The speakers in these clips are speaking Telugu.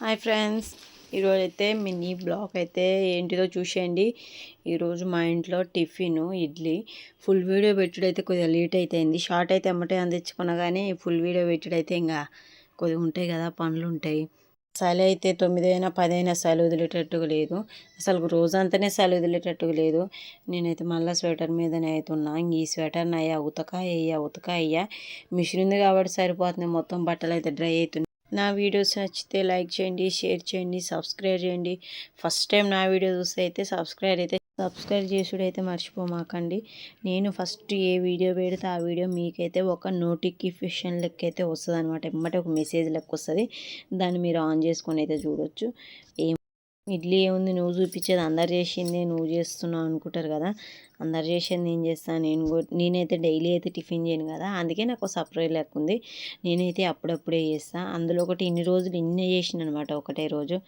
Hi friends. ఈరోజు అయితే మినీ బ్లాగ్ అయితే ఏంటిదో చూసేయండి. ఈరోజు మా ఇంట్లో టిఫిన్ ఇడ్లీ. ఫుల్ వీడియో పెట్టుడైతే కొద్దిగా లేట్ అయిపోయింది షార్ట్ అయితే అమ్మటే అందించుకున్నా కానీ ఫుల్ వీడియో పెట్టుడైతే ఇంకా కొద్దిగా ఉంటాయి కదా పనులు ఉంటాయి. చలి అయితే తొమ్మిది అయినా పది అయినా చలి వదిలేటట్టుగా లేదు. అసలు రోజంతానే చలి వదిలేటట్టుగా లేదు. నేనైతే మళ్ళీ స్వెటర్ మీదనే అవుతున్నా. ఇంక ఈ స్వెటర్ని అయ్యా ఉతక అయ్యా ఉతక అయ్యా. మిషన్ ఉంది కాబట్టి సరిపోతుంది. మొత్తం బట్టలు అయితే డ్రై అవుతున్నాయి. నా వీడియోస్ నచ్చితే లైక్ చేయండి షేర్ చేయండి సబ్స్క్రైబ్ చేయండి. ఫస్ట్ టైం నా వీడియో చూస్తే అయితే సబ్స్క్రైబ్ అయితే సబ్స్క్రైబ్ చేసుడు అయితే మర్చిపోమాకండి. నేను ఫస్ట్ ఏ వీడియో పెడితే ఆ వీడియో మీకైతే ఒక నోటిఫికేషన్ లెక్క అయితే వస్తుంది అనమాట ఎమ్మటే ఒక మెసేజ్ లెక్క వస్తుంది. దాన్ని మీరు ఆన్ చేసుకొని అయితే చూడొచ్చు. ఏం ఇడ్లీ ఏముంది? నువ్వు చూపించేది అందరు చేసింది నువ్వు చేస్తున్నావు అనుకుంటారు కదా. అందరు చేసేది నేను చేస్తాను నేను కూడా నేనైతే డైలీ అయితే టిఫిన్ చేయను కదా. అందుకే నాకు సపరేట్ లెక్క ఉంది. నేనైతే అప్పుడప్పుడే చేస్తాను అందులో ఒకటి ఇన్ని రోజులు ఇన్ని చేసిన అనమాట ఒకటే రోజు.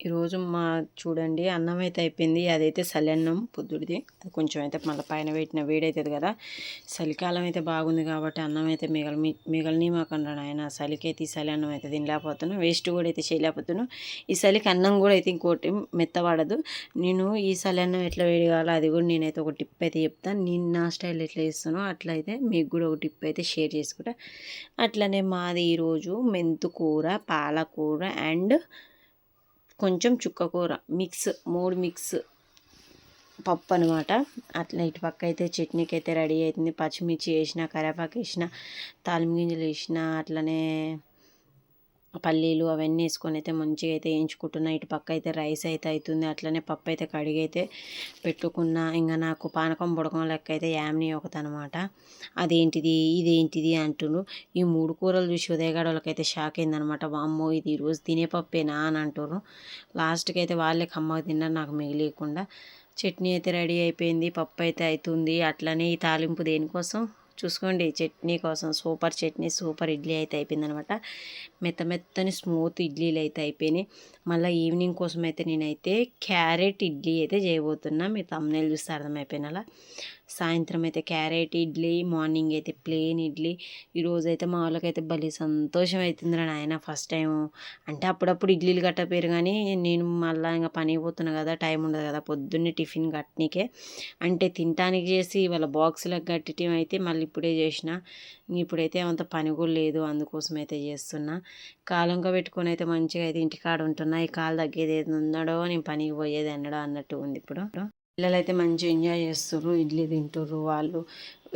ఈరోజు మా చూడండి అన్నం అయితే అయిపోయింది. అదైతే సలన్నం పొద్దుడిది. అది కొంచెం అయితే మళ్ళీ పైన పెట్టిన వేడవుతుంది కదా. చలికాలం అయితే బాగుంది కాబట్టి అన్నం అయితే మిగల మిగలని మాకండి ఆయన చలికైతే ఈ చలి అన్నం అయితే తినలేకపోతున్నాను వేస్ట్ కూడా అయితే చేయలేకపోతున్నాను ఈ చలికి అన్నం కూడా అయితే ఇంకోటి మెత్తపడదు నేను ఈ చలి అన్నం ఎట్లా వేడి కావాలో అది కూడా నేనైతే ఒక టిప్ అయితే చెప్తాను నేను నా స్టైల్ ఎట్లా చేస్తానో అట్లా అయితే మీకు కూడా ఒక టిప్ అయితే షేర్ చేసుకుంటా. అట్లనే మాది ఈరోజు మెంతుకూర పాలకూర అండ్ కొంచెం చుక్కకూర మిక్స్ మూడు మిక్స్ పప్పు అనమాట అట్లా ఇటు పక్క అయితే చట్నీకి అయితే రెడీ అవుతుంది. పచ్చిమిర్చి వేసిన కరివేపాకు వేసిన తాలింపు గింజలు వేసిన అట్లనే పల్లీలు అవన్నీ వేసుకొని అయితే మంచిగా అయితే వేయించుకుంటున్నా. ఇటు పక్క అయితే రైస్ అయితే అవుతుంది అట్లనే పప్పు అయితే కడిగి అయితే పెట్టుకున్న. ఇంకా నాకు పానకం బుడకం లెక్క అయితే యామ్ని ఒకతనమాట అదేంటిది? ఇదేంటిది? అంటున్నారు ఈ మూడు కూరలు చూసి ఉదయగాడోళ్ళకైతే షాక్ అయిందనమాట. వామ్మో ఇది ఈరోజు తినే పప్పేనా అని అంటారు లాస్ట్కి అయితే వాళ్ళే కమ్మగా తిన్నారు. నాకు మిగిలియకుండా చట్నీ అయితే రెడీ అయిపోయింది. పప్పు అయితే అవుతుంది అట్లనే ఈ తాలింపు దేనికోసం? చూసుకోండి. చట్నీ కోసం సూపర్ చట్నీ సూపర్ ఇడ్లీ అయితే అయిపోయింది అనమాట మెత్త మెత్తని స్మూత్ ఇడ్లీలు అయితే అయిపోయినాయి. మళ్ళీ ఈవినింగ్ కోసం అయితే నేనైతే క్యారెట్ ఇడ్లీ అయితే చేయబోతున్నా. మీరు తమ్నేలు చూస్తే అర్థమైపోయినలా? సాయంత్రం అయితే క్యారెట్ ఇడ్లీ మార్నింగ్ అయితే ప్లెయిన్ ఇడ్లీ. ఈరోజు అయితే మా వాళ్ళకైతే భలే సంతోషం అవుతుందిరా నాయన ఫస్ట్ టైం అంటే అప్పుడప్పుడు ఇడ్లీలు కట్టపోయారు కానీ నేను మళ్ళీ ఇంకా పని పోతున్నా కదా టైం ఉండదు కదా పొద్దున్నే టిఫిన్ కట్టనీకే. అంటే తినటానికి చేసి వాళ్ళ బాక్సులకు కట్టడం అయితే మళ్ళీ ఇప్పుడే చేసిన. ఇప్పుడైతే అంత పని కూడా లేదు అందుకోసం అయితే చేస్తున్నా. కాలంగా పెట్టుకొని అయితే మంచిగా అయితే ఇంటికాడ ఉంటున్నా ఈ కాలు తగ్గేది ఏది ఉన్నాడో నేను పనికి పోయేది అన్నడో అన్నట్టు ఉంది ఇప్పుడు. పిల్లలు అయితే మంచిగా ఎంజాయ్ చేస్తుర్రు ఇడ్లీ తింటుర్రు వాళ్ళు.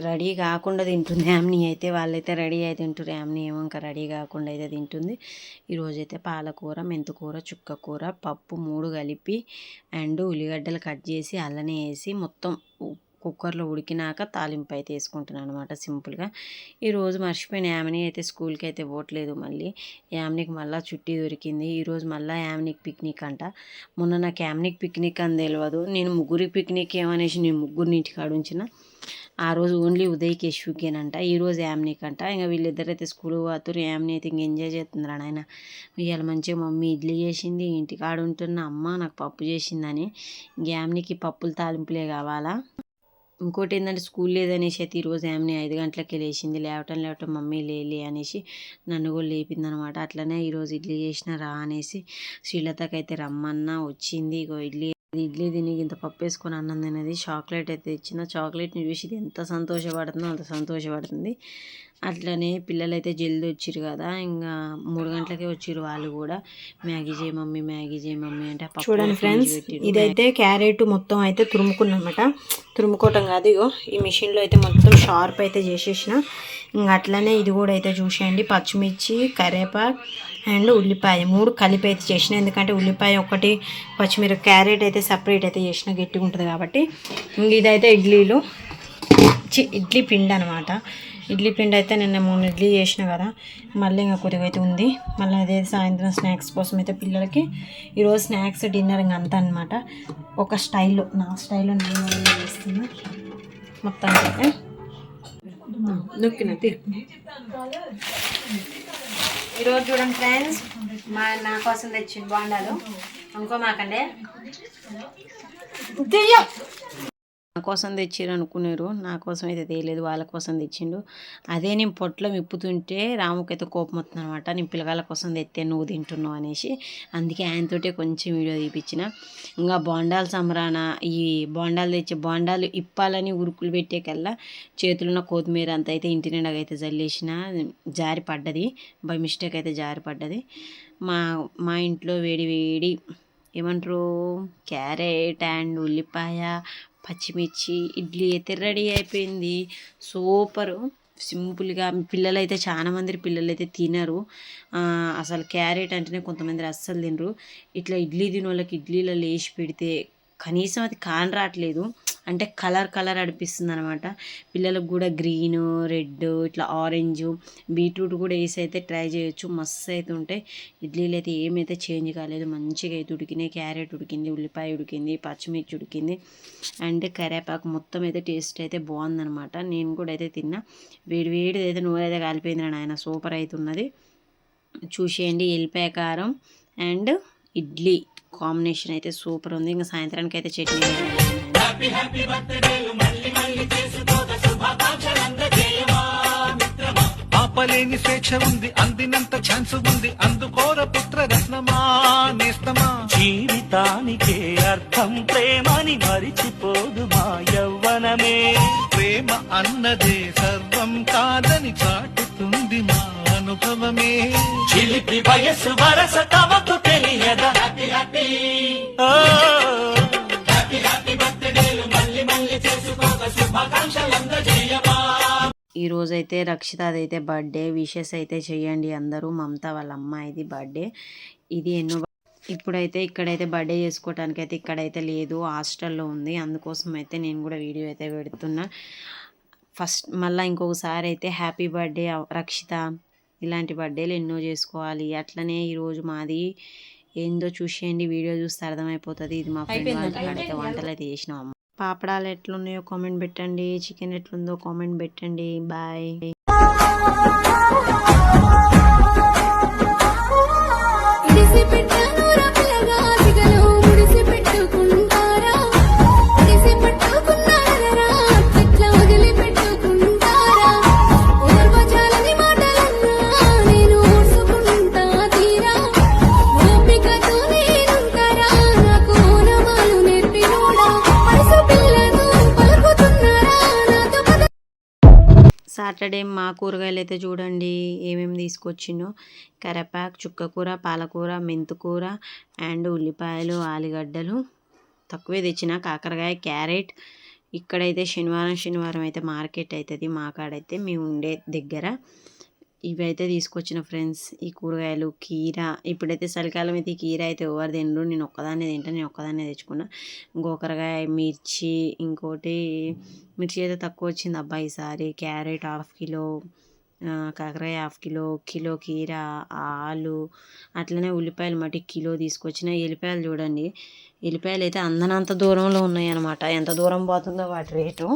రెడీ కాకుండా తింటుంది యామ్ని అయితే వాళ్ళైతే రెడీ అయితే తింటారు యామ్ని ఏమో ఇంకా రెడీ కాకుండా అయితే తింటుంది. ఈరోజైతే పాలకూర మెంతుకూర చుక్కకూర పప్పు మూడు కలిపి అండ్ ఉల్లిగడ్డలు కట్ చేసి అల్లనే వేసి మొత్తం కుక్కర్లో ఉడికినాక తాలింపు అయితే వేసుకుంటున్నాను అనమాట సింపుల్గా ఈరోజు మర్చిపోయిన యామిని అయితే స్కూల్కి అయితే పోవట్లేదు మళ్ళీ. యామినికి మళ్ళీ చుట్టి దొరికింది. ఈరోజు మళ్ళీ యామినిక్ పిక్నిక్ అంట. మొన్న నాకు యామినిక్ పిక్నిక్ అని తెలియదు నేను ముగ్గురికి పిక్నిక్ ఏమనేసి నేను ముగ్గురిని ఇంటికాడ ఉంచిన ఆ రోజు ఓన్లీ ఉదయ్కి యశ్వికేనంట ఈరోజు యామినిక్ అంట. ఇంకా వీళ్ళిద్దరైతే స్కూల్ పోతురు యామ్ని అయితే ఇంక ఎంజాయ్ చేస్తున్నారు ఆయన. ఇవాళ మంచిగా మమ్మీ ఇడ్లీ చేసింది. ఇంటికాడ ఉంటున్న అమ్మ నాకు పప్పు చేసిందని. యామ్నికి పప్పులు తాలింపులే కావాలా? ఇంకోటి ఏంటంటే స్కూల్ లేదనేసి అయితే ఈరోజు ఆమెని ఐదు గంటలకి లేచింది. లేవటం లేవటం మమ్మీ లేలే అనేసి నన్ను కూడా లేపింది అనమాట అట్లనే ఈరోజు ఇడ్లీ చేసిన రా అనేసి శ్రీలతకైతే రమ్మన్నా వచ్చింది. ఇగో ఇడ్లీ ఇడ్లీ తిని ఇంత పప్పు వేసుకొని అన్నం తినేది. చాక్లెట్ అయితే ఇచ్చిన చాక్లెట్ని చూసి ఎంత సంతోషపడుతుందో అంత సంతోషపడుతుంది. అట్లనే పిల్లలు అయితే జల్దీ వచ్చిరు కదా ఇంకా మూడు గంటలకే వచ్చిరు వాళ్ళు కూడా. మ్యాగీ చేయి మమ్మీ మ్యాగీ చేయి మమ్మీ అంటే చూడండి ఫ్రెండ్స్ ఇదైతే క్యారెట్ మొత్తం అయితే తురుముకున్నమాట. తురుముకోవటం కాదు ఇగో ఈ మిషన్లో అయితే మొత్తం షార్ప్ అయితే చేసేసిన. ఇంకా అట్లనే ఇది కూడా అయితే చూసేయండి. పచ్చిమిర్చి కరేపాకు అండ్ ఉల్లిపాయ మూడు కలిపి అయితే చేసిన. ఎందుకంటే ఉల్లిపాయ ఒకటి పచ్చిమిరప క్యారెట్ అయితే సపరేట్ అయితే చేసిన గట్టిగా ఉంటుంది కాబట్టి. ఇంక ఇదైతే ఇడ్లీలు. ఇడ్లీ పిండి అనమాట ఇడ్లీ పిండి అయితే నిన్న మూడు ఇడ్లీ చేసిన కదా. మళ్ళీ ఇంకా కొద్దిగా అయితే ఉంది. మళ్ళీ అదే సాయంత్రం స్నాక్స్ కోసం అయితే పిల్లలకి ఈరోజు స్నాక్స్ డిన్నర్ ఇంకా అంతా అనమాట ఒక స్టైల్లో నా స్టైల్లో నేను చేస్తున్నా మొత్తానికి అయితే. నొక్కిన ఈరోజు చూడండి ఫ్రెండ్స్ మా నా కోసం తెచ్చిన బాండాలు. ఇంకో మాకండి. నా కోసం తెచ్చిర్రు అనుకున్నారు నా కోసం అయితే తేలేదు వాళ్ళ కోసం తెచ్చిండు. అదే నేను పొట్లో విప్పుతుంటే రాముకైతే కోపం వస్తుంది అనమాట నేను పిల్లగాళ్ళ కోసం తెస్తే నువ్వు తింటున్నావు అనేసి. అందుకే ఆయనతోటే కొంచెం వీడియో తీపిచ్చిన. ఇంకా బోండాలు సంబరాన ఈ బోండాలు తెచ్చే బోండాలు ఇప్పాలని ఉరుకులు పెట్టేకల్లా చేతులున్న కొత్తిమీర అంత అయితే ఇంటి నిండా అయితే జల్లేసిన. జారి పడ్డది బై మిస్టేక్ అయితే జారి పడ్డది. మా మా ఇంట్లో వేడి వేడి ఏమంటారు? క్యారెట్ అండ్ ఉల్లిపాయ పచ్చిమిర్చి ఇడ్లీ అయితే రెడీ అయిపోయింది. సూపరు. సింపుల్గా పిల్లలు అయితే చాలా మంది పిల్లలు అయితే తినరు అసలు క్యారెట్ అంటేనే కొంతమంది అస్సలు తినరు. ఇట్లా ఇడ్లీ తినోళ్ళకి ఇడ్లీలో లేచి పెడితే కనీసం అది కాని రావట్లేదు. అంటే కలర్ కలర్ అనిపిస్తుంది అనమాట పిల్లలకు కూడా గ్రీన్ రెడ్ ఇట్లా ఆరెంజ్ బీట్రూట్ కూడా వేసి అయితే ట్రై చేయొచ్చు. మస్తు అయితే ఉంటాయి. ఇడ్లీలు అయితే ఏమైతే చేంజ్ కాలేదు. మంచిగా అయితే ఉడికినాయి. క్యారెట్ ఉడికింది ఉల్లిపాయ ఉడికింది పచ్చిమిర్చి ఉడికింది. అండ్ కరివేపాకు మొత్తం అయితే టేస్ట్ అయితే బాగుందనమాట నేను కూడా అయితే తిన్నా. వేడి వేడి అయితే నూనె అయితే కాలిపోయింది నాయన. సూపర్ అవుతున్నది చూసేయండి ఎల్లిపాయ కారం. అండ్ ఇడ్లీ కాంబినేషన్ అయితే సూపర్ ఉంది. ఇంకా సాయంత్రానికి అయితే చట్నీ. ఆపలేని స్వేచ్ఛ ఉంది అందినంత ఛాన్స్ ఉంది. అందుకోర పుత్ర రత్నమా నేస్తమా? జీవితానికే అర్థం ప్రేమని మరిచిపోదు మా యవ్వనమే. ప్రేమ అన్నదే సర్వం కాదని చాటుతుంది మా అనుభవమే. చిలిపి వయసు వరస తమకు ఈ రోజైతే రక్షిత అదైతే బర్త్డే విషెస్ అయితే చేయండి అందరూ. మమత వాళ్ళ అమ్మాయిది బర్త్డే. ఇది ఎన్నో ఇప్పుడైతే ఇక్కడైతే బర్త్డే చేసుకోవటానికి అయితే ఇక్కడైతే లేదు హాస్టల్లో ఉంది. అందుకోసం అయితే నేను కూడా వీడియో అయితే పెడుతున్నా. ఫస్ట్ మళ్ళీ ఇంకొకసారి అయితే హ్యాపీ బర్త్డే రక్షిత. ఇలాంటి బర్త్డేలు ఎన్నో చేసుకోవాలి. అట్లనే ఈరోజు మాది ఏందో చూసేయండి వీడియో చూస్తే అర్థమైపోతుంది. ఇది మా ఫ్రెండ్ వంటలు అయితే చేసినాం పాపడాలు ఎట్లున్నాయో కామెంట్ పెట్టండి చికెన్ ఎట్లుందో కామెంట్ పెట్టండి. బాయ్ సాటర్డే మా కూరగాయలు అయితే చూడండి ఏమేమి తీసుకొచ్చిందో కరివేపాకు చుక్కకూర పాలకూర మెంతుకూర అండ్ ఉల్లిపాయలు ఆలుగడ్డలు. తక్కువే తెచ్చిన కాకరకాయ క్యారెట్. ఇక్కడైతే శనివారం శనివారం అయితే మార్కెట్ అవుతుంది మా కాడైతే. మేము ఉండే దగ్గర. ఇవైతే తీసుకొచ్చిన ఫ్రెండ్స్ ఈ కూరగాయలు కీర. ఇప్పుడైతే చలికాలం అయితే కీర అయితే ఎవరు తినరు. నేను ఒక్కదాన్నే తింటా. నేను ఒక్కదాన్నే తెచ్చుకున్నా. గోకరకాయ మిర్చి ఇంకోటి మిర్చి అయితే తక్కువ వచ్చింది. అబ్బాయి ఈసారి క్యారెట్ హాఫ్ కిలో కాకరాయ కాకరకాయ హాఫ్ కిలో కిలో కీర ఆలు అట్లనే ఉల్లిపాయలు మట్టి కిలో తీసుకొచ్చిన. ఎల్లిపాయలు చూడండి. ఎల్లిపాయలు అయితే అందనంత దూరంలో ఉన్నాయి అనమాట ఎంత దూరం పోతుందో వాటి రేటు.